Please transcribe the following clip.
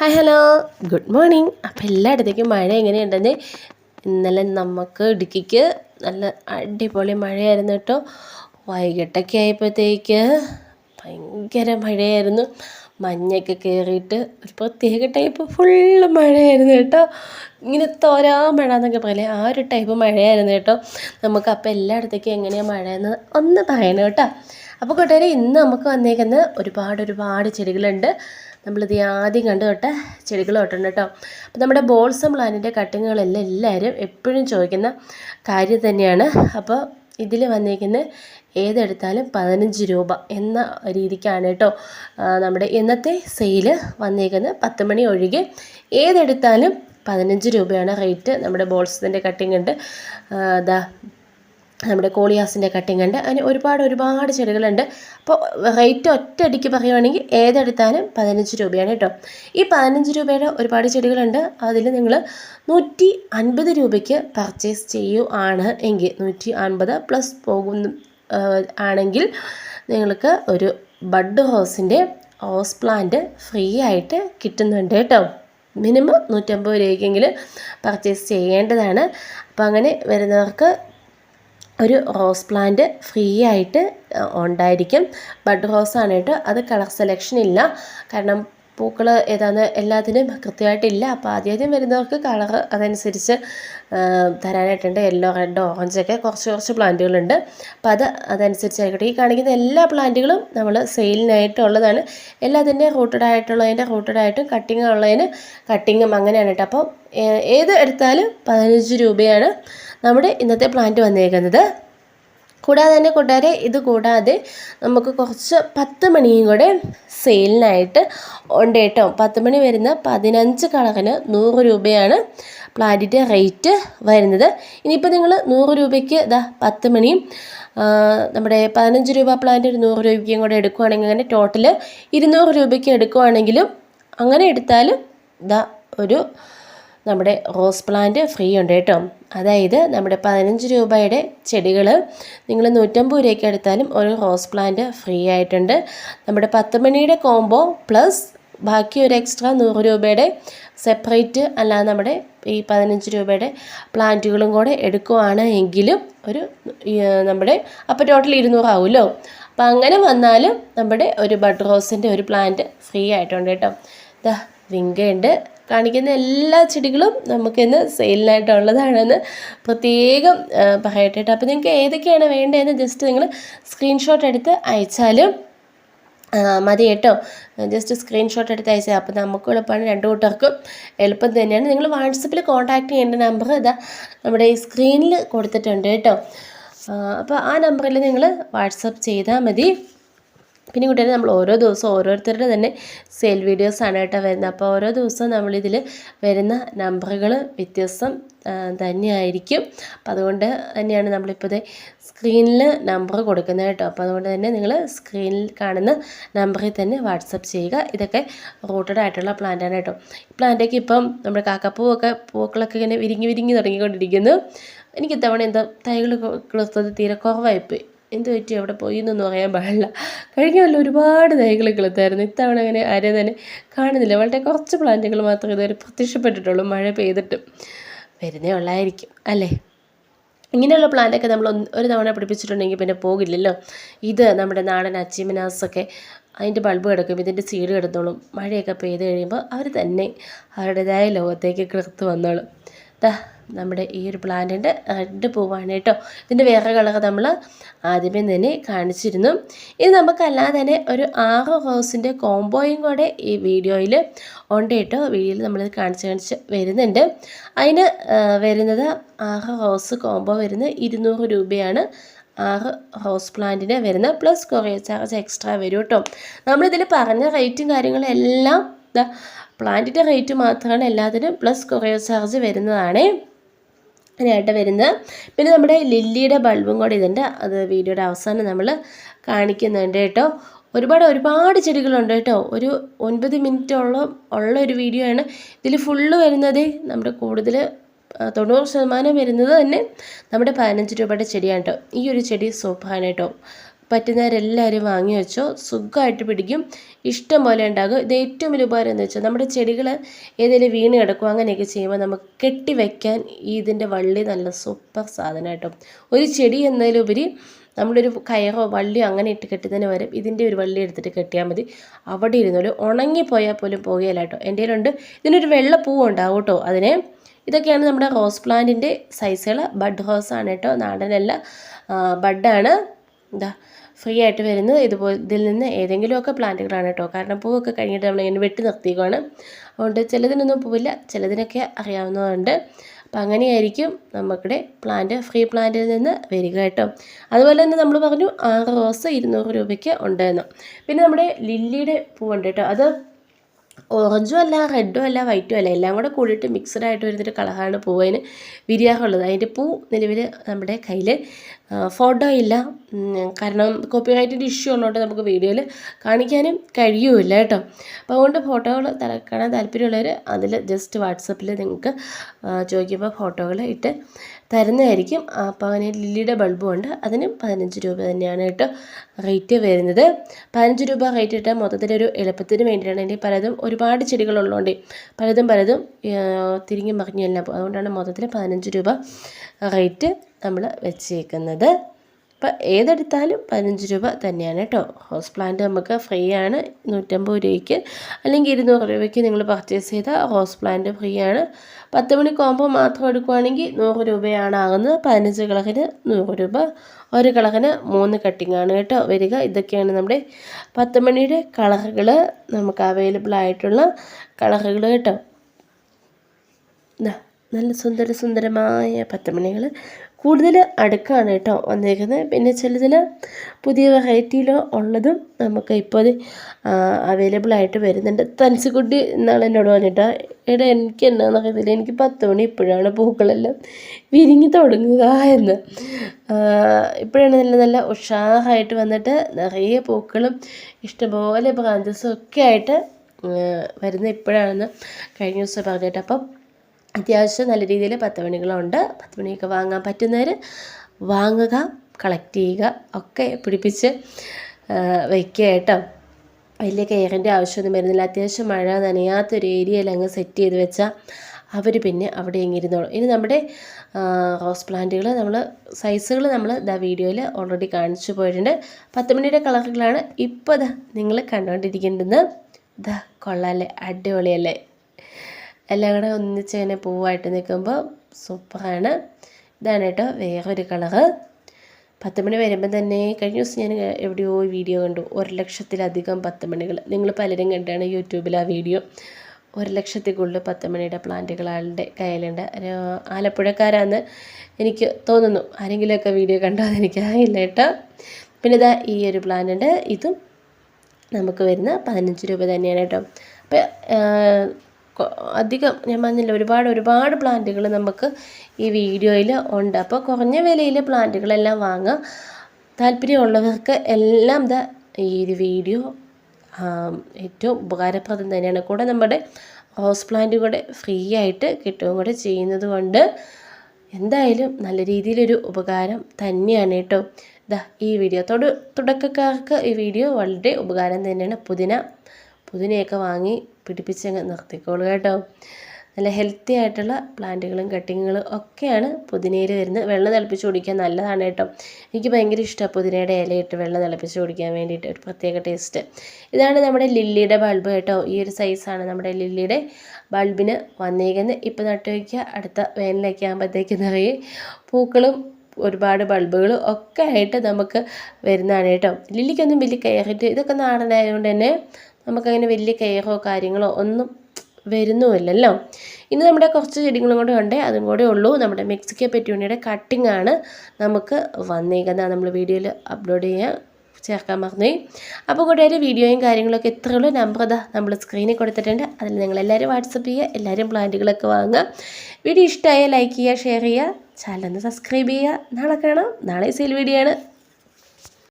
Hi hello. Good morning. അപ്പോൾ എല്ലായിടത്തേക്കും മഴ എങ്ങനെയുണ്ടെന്ന് ഇന്നലെ നമുക്ക് ഇടുക്കിക്ക് നല്ല അടിപൊളി മഴയായിരുന്നു കേട്ടോ. വൈകിട്ടൊക്കെ ആയപ്പോഴത്തേക്ക് ഭയങ്കര മഴയായിരുന്നു. മഞ്ഞൊക്കെ കയറിയിട്ട് ഒരു പ്രത്യേക ടൈപ്പ് ഫുള്ള് മഴയായിരുന്നു കേട്ടോ. ഇങ്ങനെ തോരാ മഴ എന്നൊക്കെ പറയില്ലേ ആ ഒരു ടൈപ്പ് മഴയായിരുന്നു കേട്ടോ. നമുക്ക് അപ്പോൾ എല്ലായിടത്തേക്കും എങ്ങനെയാണ് മഴയെന്ന് ഒന്ന് പറയണം കേട്ടോ. അപ്പോൾ കൂട്ടുകാരെ ഇന്ന് നമുക്ക് വന്നേക്കുന്ന ഒരുപാട് ഒരുപാട് ചെടികളുണ്ട്. നമ്മളിത് ആദ്യം കണ്ടു തൊട്ട ചെടികൾ തൊട്ടുണ്ട് കേട്ടോ. അപ്പോൾ നമ്മുടെ ബോൾസം പ്ലാനിന്റെ കട്ടിങ്ങുകളെല്ലാം എല്ലാവരും എപ്പോഴും ചോദിക്കുന്ന കാര്യം തന്നെയാണ്. അപ്പോൾ ഇതിൽ വന്നിരിക്കുന്ന ഏതെടുത്താലും പതിനഞ്ച് രൂപ എന്ന രീതിക്കാണ് കേട്ടോ. നമ്മുടെ ഇന്നത്തെ സെയിൽ വന്നേക്കുന്നത് പത്ത് മണി ഒഴികെ ഏതെടുത്താലും പതിനഞ്ച് രൂപയാണ് റേറ്റ് നമ്മുടെ ബോൾസിന്റെ കട്ടിങ് ഉണ്ട്. ദാ നമ്മുടെ കോളിയാസിന്റെ കട്ടിങ് ഉണ്ട് അങ്ങനെ ഒരുപാട് ഒരുപാട് ചെടികളുണ്ട്. അപ്പോൾ റേറ്റ് ഒറ്റയടിക്ക് പറയുവാണെങ്കിൽ ഏതെടുത്താലും പതിനഞ്ച് രൂപയാണ് കേട്ടോ. ഈ പതിനഞ്ച് രൂപയുടെ ഒരുപാട് ചെടികളുണ്ട്. അതിൽ നിങ്ങൾ നൂറ്റി അൻപത് രൂപയ്ക്ക് പർച്ചേസ് ചെയ്യുകയാണ് എങ്കിൽ നൂറ്റി അൻപത് പ്ലസ് പോകുന്ന ആണെങ്കിൽ നിങ്ങൾക്ക് ഒരു ബഡ് ഹോസിന്റെ ഹോസ് പ്ലാന്റ് ഫ്രീ ആയിട്ട് കിട്ടുന്നുണ്ട് കേട്ടോ. മിനിമം നൂറ്റമ്പത് രൂപയ്ക്കെങ്കിലും പർച്ചേസ് ചെയ്യേണ്ടതാണ്. അപ്പോൾ അങ്ങനെ വരുന്നവർക്ക് ഒരു റോസ് പ്ലാന്റ് ഫ്രീ ആയിട്ട് ഉണ്ടായിരിക്കും. ബഡ് റോസാണ് കേട്ടോ അത് കളർ സെലക്ഷൻ ഇല്ല. കാരണം പൂക്കൾ ഏതാന്ന് എല്ലാത്തിനും കൃത്യമായിട്ടില്ല അപ്പോൾ ആദ്യം വരുന്നവർക്ക് കളർ അതനുസരിച്ച് തരാനായിട്ടുണ്ട്. യെല്ലോ റെഡ് ഓറഞ്ചൊക്കെ കുറച്ച് കുറച്ച് പ്ലാന്റുകളുണ്ട്. അപ്പോൾ അത് അതനുസരിച്ചായിക്കോട്ടെ. ഈ കാണിക്കുന്ന എല്ലാ പ്ലാന്റുകളും നമ്മൾ സെയിലിനായിട്ടുള്ളതാണ്. എല്ലാത്തിന്റെ റൂട്ടഡ് ആയിട്ടുള്ളതിന്റെ റൂട്ടഡ് ആയിട്ടും കട്ടിങ് ഉള്ളതിന് കട്ടിങ്ങും അങ്ങനെയാണ് കേട്ടോ. അപ്പോൾ ഏത് എടുത്താലും പതിനഞ്ച് രൂപയാണ് നമ്മുടെ ഇന്നത്തെ പ്ലാന്റ് വന്നേക്കുന്നത്. കൂടാതെ തന്നെ കൂട്ടുകാരെ ഇത് കൂടാതെ നമുക്ക് കുറച്ച് പത്ത് മണിയും കൂടെ സെയിലിനായിട്ട് ഉണ്ട് കേട്ടോ. പത്ത് മണി വരുന്ന പതിനഞ്ച് കളറിന് നൂറ് രൂപയാണ് പ്ലാന്റിന്റെ റേറ്റ് വരുന്നത്. ഇനിയിപ്പോൾ നിങ്ങൾ നൂറ് രൂപയ്ക്ക് ഇതാ പത്ത് മണിയും നമ്മുടെ പതിനഞ്ച് രൂപ പ്ലാന്റ് ഒരു നൂറ് രൂപയ്ക്കും കൂടെ എടുക്കുവാണെങ്കിൽ അങ്ങനെ ടോട്ടൽ ഇരുന്നൂറ് രൂപയ്ക്ക് എടുക്കുവാണെങ്കിലും അങ്ങനെ എടുത്താലും ഇതാ ഒരു നമ്മുടെ റോസ് പ്ലാന്റ് ഫ്രീ ഉണ്ട് കേട്ടോ. അതായത് നമ്മുടെ പതിനഞ്ച് രൂപയുടെ ചെടികൾ നിങ്ങൾ നൂറ്റമ്പത് രൂപയ്ക്ക് എടുത്താലും ഒരു റോസ് പ്ലാന്റ് ഫ്രീ ആയിട്ടുണ്ട്. നമ്മുടെ പത്ത് മണിയുടെ കോംബോ പ്ലസ് ബാക്കി ഒരു എക്സ്ട്രാ നൂറ് രൂപയുടെ സെപ്പറേറ്റ് അല്ലാതെ നമ്മുടെ ഈ പതിനഞ്ച് രൂപയുടെ പ്ലാന്റുകളും കൂടെ എടുക്കുവാണ് എങ്കിലും ഒരു നമ്മുടെ അപ്പോൾ ടോട്ടൽ ഇരുന്നൂറാവുമല്ലോ അപ്പോൾ അങ്ങനെ വന്നാലും നമ്മുടെ ഒരു ബഡ് റോസിന്റെ ഒരു പ്ലാന്റ് ഫ്രീ ആയിട്ടുണ്ട് കേട്ടോ. ഇതാ വിങ്കയുണ്ട്. കാണിക്കുന്ന എല്ലാ ചെടികളും നമുക്കിന്ന് സെയിലിനായിട്ടുള്ളതാണെന്ന് പ്രത്യേകം പറയട്ടെ അപ്പോൾ നിങ്ങൾക്ക് ഏതൊക്കെയാണ് വേണ്ടതെന്ന് ജസ്റ്റ് നിങ്ങൾ സ്ക്രീൻഷോട്ട് എടുത്ത് അയച്ചാലും മതി കേട്ടോ. ജസ്റ്റ് സ്ക്രീൻഷോട്ട് എടുത്ത് അയച്ചാൽ അപ്പോൾ നമുക്ക് എളുപ്പമാണ് രണ്ട് കൂട്ടർക്കും എളുപ്പം തന്നെയാണ്. നിങ്ങൾ വാട്സപ്പിൽ കോൺടാക്ട് ചെയ്യേണ്ട നമ്പർ ഇതാ നമ്മുടെ ഈ സ്ക്രീനിൽ കൊടുത്തിട്ടുണ്ട് കേട്ടോ. അപ്പോൾ ആ നമ്പറിൽ നിങ്ങൾ വാട്സപ്പ് ചെയ്താൽ മതി. പിന്നെ കൂട്ടുകാരെ നമ്മൾ ഓരോ ദിവസവും ഓരോരുത്തരുടെ തന്നെ സെയിൽ വീഡിയോസാണ് കേട്ടോ വരുന്നത്. അപ്പോൾ ഓരോ ദിവസവും നമ്മളിതിൽ വരുന്ന നമ്പറുകൾ വ്യത്യസ്തം തന്നെയായിരിക്കും. അപ്പോൾ അതുകൊണ്ട് തന്നെയാണ് നമ്മളിപ്പോൾ സ്ക്രീനിൽ നമ്പർ കൊടുക്കുന്നത് കേട്ടോ. അപ്പോൾ അതുകൊണ്ട് തന്നെ നിങ്ങൾ സ്ക്രീനിൽ കാണുന്ന നമ്പറിൽ തന്നെ വാട്സപ്പ് ചെയ്യുക. ഇതൊക്കെ റൂട്ടഡ് ആയിട്ടുള്ള പ്ലാന്റാണ് കേട്ടോ. ഈ പ്ലാന്റൊക്കെ ഇപ്പം നമ്മുടെ കാക്കപ്പൂവൊക്കെ പൂക്കളൊക്കെ ഇങ്ങനെ വിരിങ്ങി വിരിങ്ങി തുടങ്ങിക്കൊണ്ടിരിക്കുന്നു. എനിക്ക് ഇത്തവണ എന്താ തൈകൾ കിളുത്തത് തീരെ കുറവായിപ്പോയി. എന്ത് പറ്റി? അവിടെ പോയി എന്നൊന്നും അറിയാൻ പാടില്ല. കഴിഞ്ഞ കൊല്ലം ഒരുപാട് തൈകൾ കിളുത്തായിരുന്നു ഇത്തവണ അങ്ങനെ ആരെയും തന്നെ കാണുന്നില്ല. വളരെ കുറച്ച് പ്ലാന്റുകൾ മാത്രമേ ഇതുവരെ പ്രത്യക്ഷപ്പെട്ടിട്ടുള്ളൂ മഴ പെയ്തിട്ടും. വരുന്നേ ഉള്ളായിരിക്കും അല്ലേ? ഇങ്ങനെയുള്ള പ്ലാന്റൊക്കെ നമ്മൾ ഒരു തവണ പിടിപ്പിച്ചിട്ടുണ്ടെങ്കിൽ പിന്നെ പോകില്ലല്ലോ? ഇത് നമ്മുടെ നാടൻ അച്ചീമനാസൊക്കെ അതിന്റെ ബൾബ് കിടക്കും ഇതിന്റെ സീഡ് കിടന്നോളും. മഴയൊക്കെ പെയ്ത് കഴിയുമ്പോൾ അവർ തന്നെ അവരുടേതായ ലോകത്തേക്ക് കിടത്ത് വന്നോളും. ദാ നമ്മുടെ ഈ ഒരു പ്ലാന്റിന്റെ റെഡ് പൂവാണ് കേട്ടോ. ഇതിന്റെ വേറെ കളർ നമ്മൾ ആദ്യമേ തന്നെ കാണിച്ചിരുന്നു. ഇത് നമുക്കല്ലാതെ തന്നെ ഒരു ആറ് റോസിന്റെ കോംബോയും കൂടെ ഈ വീഡിയോയിൽ ഉണ്ട് കേട്ടോ. വീഡിയോയിൽ നമ്മളിത് കാണിച്ച് കാണിച്ച് വരുന്നുണ്ട്. അതിന് വരുന്നത് ആറ് റോസ് കോംബോ വരുന്നത് ഇരുന്നൂറ് രൂപയാണ്. ആറ് റോസ് പ്ലാന്റിന് വരുന്ന പ്ലസ് കൊറിയർ ചാർജ് എക്സ്ട്രാ വരും കേട്ടോ. നമ്മളിതിൽ പറഞ്ഞ റേറ്റും കാര്യങ്ങളും എല്ലാം പ്ലാന്റിന്റെ റേറ്റ് മാത്രമാണ് എല്ലാത്തിനും പ്ലസ് കൊറിയർ ചാർജ് വരുന്നതാണ്. അതിനായിട്ട് വരുന്നത്. പിന്നെ നമ്മുടെ ലില്ലിയുടെ ബൾബും കൂടി ഇതുണ്ട്. അത് വീഡിയോയുടെ അവസാനം നമ്മൾ കാണിക്കുന്നുണ്ട് കേട്ടോ. ഒരുപാട് ഒരുപാട് ചെടികളുണ്ട് കേട്ടോ. ഒരു ഒൻപത് മിനിറ്റോളം ഉള്ള ഒരു വീഡിയോ ആണ്. ഇതിൽ ഫുള്ള് വരുന്നത് നമ്മുടെ കൂടുതൽ തൊണ്ണൂറ് ശതമാനം വരുന്നത് തന്നെ നമ്മുടെ പതിനഞ്ച് രൂപയുടെ ചെടിയാണ് കേട്ടോ. ഈ ഒരു ചെടി സൂപ്പറാണ് കേട്ടോ. പറ്റുന്നവരെല്ലാവരും വാങ്ങി വെച്ചോ. സുഖമായിട്ട് പിടിക്കും. ഇഷ്ടം പോലെ ഉണ്ടാകും. ഇത് ഏറ്റവും വലിയ ഉപകാരം എന്ന് വെച്ചാൽ നമ്മുടെ ചെടികൾ ഏതെങ്കിലും വീണ് കിടക്കും. അങ്ങനെയൊക്കെ ചെയ്യുമ്പോൾ നമുക്ക് കെട്ടി വയ്ക്കാൻ ഈ ഇതിന്റെ വള്ളി നല്ല സൂപ്പർ സാധനമായിട്ടും ഒരു ചെടി എന്നതിലുപരി നമ്മളൊരു കയറോ വള്ളിയോ അങ്ങനെ ഇട്ട് കെട്ടുന്നതിന് പകരം ഇതിന്റെ ഒരു വള്ളി എടുത്തിട്ട് കെട്ടിയാൽ മതി. അവിടെ ഇരുന്നൊരു ഉണങ്ങിപ്പോയാൽ പോലും പോകുകയില്ല കേട്ടോ. എന്റെ കയ്യിലുണ്ട്. ഇതിനൊരു വെള്ള പൂവ് ഉണ്ടാവും കേട്ടോ അതിന്. ഇതൊക്കെയാണ് നമ്മുടെ റോസ് പ്ലാന്റിന്റെ സൈസുകൾ. ബഡ് റോസാണ് കേട്ടോ. നാടനല്ല. ബഡാണ്. എന്താ ഫ്രീ ആയിട്ട് വരുന്നത്. ഇതുപോലെ ഇതിൽ നിന്ന് ഏതെങ്കിലുമൊക്കെ പ്ലാന്റുകളാണ് കേട്ടോ. കാരണം പൂവൊക്കെ കഴിഞ്ഞിട്ട് നമ്മൾ നമ്മളിങ്ങനെ വെട്ടി നിർത്തിയേക്കുവാണ്. അതുകൊണ്ട് ചിലതിനൊന്നും പൂവില്ല. ചിലതിനൊക്കെ അറിയാവുന്നതുകൊണ്ട്. അപ്പം അങ്ങനെയായിരിക്കും നമുക്കിടെ പ്ലാന്റ് ഫ്രീ പ്ലാന്റിൽ നിന്ന് വരിക കേട്ടോ. അതുപോലെ തന്നെ നമ്മൾ പറഞ്ഞു ആറ് റോസ് ഇരുന്നൂറ് രൂപയ്ക്ക് ഉണ്ടെന്ന്. പിന്നെ നമ്മുടെ ലില്ലിയുടെ പൂവുണ്ട് കേട്ടോ. അത് ഓറഞ്ചും അല്ല റെഡും അല്ല വൈറ്റും അല്ല. എല്ലാം കൂടെ കൂടിയിട്ട് മിക്സഡ് ആയിട്ട് വരുന്നൊരു കളറാണ് പൂവിന് വിരിയാറുള്ളത്. അതിന്റെ പൂ നിലവിൽ നമ്മുടെ കയ്യിൽ ഫോട്ടോ ഇല്ല. കാരണം കോപ്പിറൈറ്റിന്റെ ഇഷ്യൂ ഉള്ളതുകൊണ്ട് നമുക്ക് വീഡിയോയിൽ കാണിക്കാനും കഴിയുമില്ല കേട്ടോ. അപ്പോൾ അതുകൊണ്ട് ഫോട്ടോകൾ കാണാൻ താല്പര്യമുള്ളവർ അതിൽ ജസ്റ്റ് വാട്സപ്പിൽ നിങ്ങൾക്ക് ചോദിക്കുമ്പോൾ ഫോട്ടോകൾ ഇട്ട് തരുന്നതായിരിക്കും. അപ്പോൾ അങ്ങനെ ലില്ലിയുടെ ബൾബും ഉണ്ട് അതിന് പതിനഞ്ച് രൂപ തന്നെയാണ് കേട്ടോ റേറ്റ് വരുന്നത്. പതിനഞ്ച് രൂപ റേറ്റ് ഇട്ടാൽ മൊത്തത്തിലൊരു എളുപ്പത്തിന് വേണ്ടിയിട്ടാണ്. എന്റെ പലതും ഒരുപാട് ചെടികളുള്ളതുകൊണ്ട് പലതും പലതും തിരിഞ്ഞും മറിഞ്ഞെല്ലാം അതുകൊണ്ടാണ് മൊത്തത്തിൽ പതിനഞ്ച് രൂപ റേറ്റ് നമ്മൾ വെച്ചേക്കുന്നത്. അപ്പോൾ ഏതെടുത്താലും പതിനഞ്ച് രൂപ തന്നെയാണ് കേട്ടോ ഹൗസ് പ്ലാന്റ് നമുക്ക് ഫ്രീ ആണ് നൂറ്റമ്പത് രൂപയ്ക്ക്. അല്ലെങ്കിൽ ഇരുന്നൂറ് രൂപയ്ക്ക് നിങ്ങൾ പർച്ചേസ് ചെയ്താൽ ഹൗസ് പ്ലാന്റ് ഫ്രീ ആണ് പത്ത് മണി കോമ്പോ മാത്രം എടുക്കുവാണെങ്കിൽ നൂറ് രൂപയാണ് ആകുന്നത് പതിനഞ്ച് കിളകിന് നൂറ് രൂപ. ഒരു കിളകിന് മൂന്ന് കട്ടിംഗ് ആണ് കേട്ടോ വരിക. ഇതൊക്കെയാണ് നമ്മുടെ പത്ത് മണിയുടെ കളറുകൾ നമുക്ക് അവൈലബിൾ ആയിട്ടുള്ള കളറുകൾ കേട്ടോ നല്ല സുന്ദര സുന്ദരമായ പത്തുമണികൾ കൂടുതൽ അടുക്കാണ് കേട്ടോ വന്നേക്കുന്നത്. പിന്നെ ചിലതിൽ പുതിയ വെറൈറ്റിയിലോ ഉള്ളതും നമുക്ക് ഇപ്പോൾ അവൈലബിൾ ആയിട്ട് വരുന്നുണ്ട്. തൻസിക്കുട്ടി എന്നാണ് എന്നോട് പറഞ്ഞിട്ട് എടാ എനിക്ക് എന്നാന്ന് അറിയത്തില്ല എനിക്ക് പത്ത് മണി ഇപ്പോഴാണ് പൂക്കളെല്ലാം വിരിഞ്ഞു തുടങ്ങുക എന്ന്. ഇപ്പോഴാണ് നല്ല നല്ല ഉഷാറായിട്ട് വന്നിട്ട് നിറയെ പൂക്കളും ഇഷ്ടംപോലെ ബ്രാഞ്ചസും ഒക്കെ ആയിട്ട് വരുന്ന ഇപ്പോഴാണെന്ന് കഴിഞ്ഞ ദിവസം പറഞ്ഞിട്ട്. അപ്പം അത്യാവശ്യം നല്ല രീതിയിൽ പത്ത് മണികളുണ്ട് പത്ത് മണിയൊക്കെ വാങ്ങാൻ പറ്റുന്നവർ വാങ്ങുക കളക്ട് ചെയ്യുക ഒക്കെ പിടിപ്പിച്ച് വയ്ക്കുക കേട്ടോ. വലിയ കെയറിന്റെ ആവശ്യമൊന്നും വരുന്നില്ല. അത്യാവശ്യം മഴ നനയാത്തൊരു ഏരിയയിൽ അങ്ങ് സെറ്റ് ചെയ്ത് വെച്ചാൽ അവർ പിന്നെ അവിടെ ഇങ്ങിരുന്നോളൂ ഇനി നമ്മുടെ റോസ് പ്ലാന്റുകൾ നമ്മൾ സൈസുകൾ നമ്മൾ ഇതാ വീഡിയോയിൽ ഓൾറെഡി കാണിച്ചു പോയിട്ടുണ്ട്. പത്ത് മണിയുടെ കളറുകളാണ് ഇപ്പോൾ ഇതാ നിങ്ങൾ കണ്ടുകൊണ്ടിരിക്കേണ്ടത് ഇതാ കൊള്ളാല്ലേ? അടിപൊളിയല്ലേ? എല്ലാം കൂടെ ഒന്നിച്ച് ഇങ്ങനെ പൂവായിട്ട് നിൽക്കുമ്പോൾ സൂപ്പറാണ്. ഇതാണ് കേട്ടോ വേറൊരു കളറ്. പത്ത് മണി വരുമ്പോൾ തന്നെ കഴിഞ്ഞ ദിവസം ഞാൻ എവിടെയോ വീഡിയോ കണ്ടു. ഒരു ലക്ഷത്തിലധികം പത്ത് മണികൾ. നിങ്ങൾ പലരും കണ്ടാണ് യൂട്യൂബിൽ ആ വീഡിയോ. ഒരു ലക്ഷത്തിൽ കൂടുതൽ പത്ത് മണിയുടെ പ്ലാന്റുകൾ ആളുടെ കയ്യിലുണ്ട് ആലപ്പുഴക്കാരാന്ന് എനിക്ക് തോന്നുന്നു. ആരെങ്കിലുമൊക്കെ വീഡിയോ കണ്ടോ എന്ന് എനിക്കറിയില്ല കേട്ടോ. പിന്നെ ഇതാ ഈ ഒരു പ്ലാന്റുണ്ട്. ഇതും നമുക്ക് വരുന്ന പതിനഞ്ച് രൂപ തന്നെയാണ് കേട്ടോ. അപ്പോൾ അധികം ഞാൻ പറഞ്ഞില്ല ഒരുപാട് ഒരുപാട് പ്ലാന്റുകൾ നമുക്ക് ഈ വീഡിയോയിൽ ഉണ്ട്. അപ്പോൾ കുറഞ്ഞ വിലയിൽ പ്ലാന്റുകളെല്ലാം വാങ്ങാം. താല്പര്യമുള്ളവർക്ക് എല്ലാം ദ ഈ വീഡിയോ ഏറ്റവും ഉപകാരപ്രദം തന്നെയാണ്. കൂടെ നമ്മുടെ ഹൗസ് പ്ലാന്റ് കൂടെ ഫ്രീ ആയിട്ട് കിട്ടുകയും കൂടെ ചെയ്യുന്നത് കൊണ്ട് എന്തായാലും നല്ല രീതിയിലൊരു ഉപകാരം തന്നെയാണ് കേട്ടോ. ഇതാ ഈ വീഡിയോ. തൊടു തുടക്കക്കാർക്ക് ഈ വീഡിയോ വളരെ ഉപകാരം തന്നെയാണ്. പുതിന പുതിനയൊക്കെ വാങ്ങി പിടിപ്പിച്ചങ്ങ് നിർത്തിക്കോളൂ കേട്ടോ. നല്ല ഹെൽത്തി ആയിട്ടുള്ള പ്ലാന്റുകളും കട്ടിങ്ങുകളും ഒക്കെയാണ് പുതിനയിൽ വരുന്നത്. വെള്ളം തിളപ്പിച്ച് കുടിക്കാൻ നല്ലതാണ് കേട്ടോ. എനിക്ക് ഭയങ്കര ഇഷ്ടമാണ് പുതിനയുടെ ഇലയിട്ട് വെള്ളം തിളപ്പിച്ച് കുടിക്കാൻ വേണ്ടിയിട്ട്. ഒരു പ്രത്യേക ടേസ്റ്റ് ഇതാണ് നമ്മുടെ ലില്ലിയുടെ ബൾബ് കേട്ടോ. ഈ ഒരു സൈസാണ് നമ്മുടെ ലില്ലിയുടെ ബൾബിന് വന്നേക്കുന്നത്. ഇപ്പോൾ നട്ടു വയ്ക്കുക അടുത്ത വേനലൊക്കെ ആകുമ്പോഴത്തേക്ക് നിറയെ പൂക്കളും ഒരുപാട് ബൾബുകളും ഒക്കെ ആയിട്ട് നമുക്ക് വരുന്നതാണ് കേട്ടോ. ലില്ലിക്കൊന്നും വലിയ കയറിയിട്ട് ഇതൊക്കെ നാടനായതുകൊണ്ട് തന്നെ നമുക്കങ്ങനെ വലിയ കെയറോ കാര്യങ്ങളോ ഒന്നും വരുന്നുമില്ലല്ലോ. ഇനി നമ്മുടെ കുറച്ച് ചെടികളും കൂടെ ഉണ്ട് അതും കൂടെ ഉള്ളൂ. നമ്മുടെ മെക്സിക്കോ പെറ്റൂണിയുടെ കട്ടിംഗ് ആണ് നമുക്ക് വന്നേക്കുന്നത്. നമ്മൾ വീഡിയോയിൽ അപ്ലോഡ് ചെയ്യാൻ ചേർക്കാൻ മറന്നുപോയി. അപ്പോൾ കൂട്ടുകാർ വീഡിയോയും കാര്യങ്ങളൊക്കെ എത്രയുള്ള നമ്പർ അതാ നമ്മൾ സ്ക്രീനിൽ കൊടുത്തിട്ടുണ്ട്. അതിൽ നിങ്ങൾ എല്ലാവരും വാട്സപ്പ് ചെയ്യുക എല്ലാവരും പ്ലാന്റുകളൊക്കെ വാങ്ങുക. വീഡിയോ ഇഷ്ടമായ ലൈക്ക് ചെയ്യുക ഷെയർ ചെയ്യുക. ചാനൽ സബ്സ്ക്രൈബ് ചെയ്യുക. നാളെ കാണാം. നാളെ സെയിൽ വീഡിയോ ആണ്.